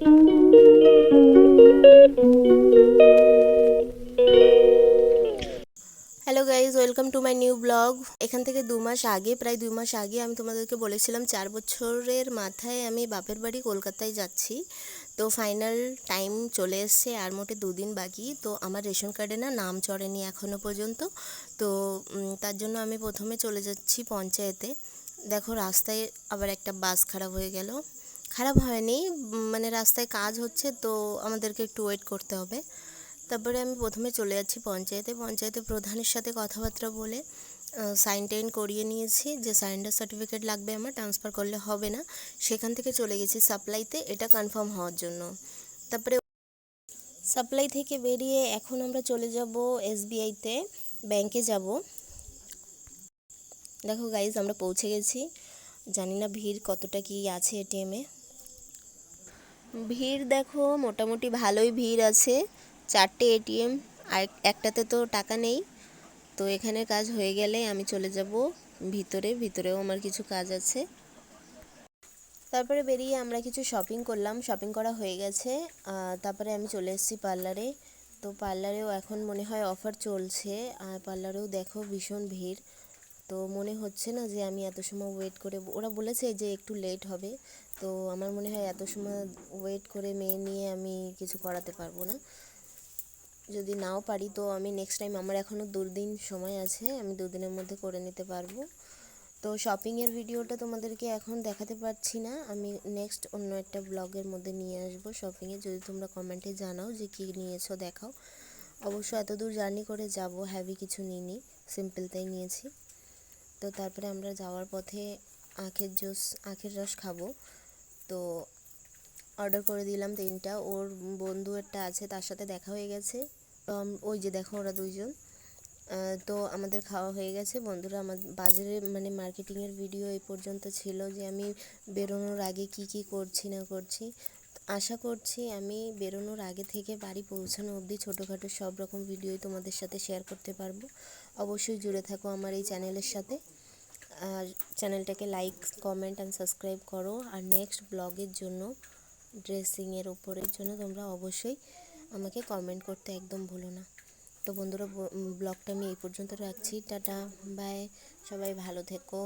Hello guys welcome to my new blog এখান থেকে দু মাস আগে, প্রায় দুই মাস আগে আমি তোমাদেরকে বলেছিলাম চার বছরের মাথায় আমি বাপের বাড়ি কলকাতায় যাচ্ছি। তো ফাইনাল টাইম চলে এসছে, আর মোটে দুদিন বাকি। তো আমার রেশন কার্ডে না নাম চড়েনি এখনও পর্যন্ত। তো তার জন্য আমি প্রথমে চলে যাচ্ছি পঞ্চায়েতে। দেখো রাস্তায় আবার একটা বাস খারাপ হয়ে গেল। খারাপ হয়নি মানে রাস্তায় কাজ হচ্ছে তো আমাদেরকে একটু ওয়েট করতে হবে। তারপরে আমি প্রথমে চলে যাচ্ছি পঞ্চায়েতে পঞ্চায়েতে প্রধানের সাথে কথাবার্তা বলে সাইন টাইন করিয়ে নিয়েছি। যে সারেন্ডার সার্টিফিকেট লাগবে আমার ট্রান্সফার করলে হবে না। সেখান থেকে চলে গেছি সাপ্লাইতে এটা কনফার্ম হওয়ার জন্য। তারপরে সাপ্লাই থেকে বেরিয়ে এখন আমরা চলে যাব এসবিআইতে ব্যাংকে যাব। দেখো গাইজ আমরা পৌঁছে গেছি। জানি না ভিড় কতটা কি আছে এটিএমে ভিড় দেখো, মোটামুটি ভালোই ভিড় আছে। চারটে এটিএম আর একটাতে তো টাকা নেই। তো এখানে কাজ হয়ে গেলে আমি চলে যাব ভিতরে, ভিতরেও আমার কিছু কাজ আছে। তারপরে বেরিয়ে আমরা কিছু শপিং করলাম। শপিং করা হয়ে গেছে। তারপরে আমি চলে এসেছি পার্লারে। তো পার্লারেও এখন মনে হয় অফার চলছে। আর পার্লারেও দেখো ভীষণ ভিড়। তো মনে হচ্ছে না যে আমি এত সময় ওয়েট করে, ওরা বলেছে যে একটু লেট হবে, তো আমার মনে হয় এত সময় ওয়েট করে মেয়ে নিয়ে আমি কিছু করাতে পারব না। যদি নাও পারি তো আমি নেক্সট টাইম আমার এখনও দুদিন সময় আছে, আমি দুদিনের মধ্যে করে নিতে পারব। তো শপিংয়ের ভিডিওটা তোমাদেরকে এখন দেখাতে পারছি না, আমি নেক্সট অন্য একটা ব্লগের মধ্যে নিয়ে আসব শপিংয়ে যদি তোমরা কমেন্টে জানাও যে কী নিয়েছো, দেখাও। অবশ্য এত দূর জার্নি করে যাব হ্যাভি কিছু নিইনি সিম্পলটাই নিয়েছি। তো তারপরে আমরা যাওয়ার পথে আখের জুস, আখের রস খাব। তো অর্ডার করে দিলাম তিনটা। ওর বন্ধু একটা আছে, তার সাথে দেখা হয়ে গেছে। ওই যে দেখো ওরা দুইজন। তো আমাদের খাওয়া হয়ে গেছে। বন্ধুরা, আমার বাজারে মানে মার্কেটিংয়ের ভিডিও এই পর্যন্ত ছিল যে আমি বেরোনোর আগে কি কি করছি না করছি। আশা করছি আমি বেরোনোর আগে থেকে বাড়ি পৌঁছানো অবধি ছোটোখাটো সব রকম ভিডিওই তোমাদের সাথে শেয়ার করতে পারব। অবশ্যই জুড়ে থাকো আমার এই চ্যানেলের সাথে। আর চ্যানেলটাকে লাইক কমেন্ট অ্যান্ড সাবস্ক্রাইব করো। আর নেক্সট ব্লগের জন্য ড্রেসিংয়ের ওপরের জন্য তোমরা অবশ্যই আমাকে কমেন্ট করতে একদম ভুলো না। তো বন্ধুরা ব্লগটা আমি এই পর্যন্ত রাখছি। টাটা বাই সবাই ভালো থেকো।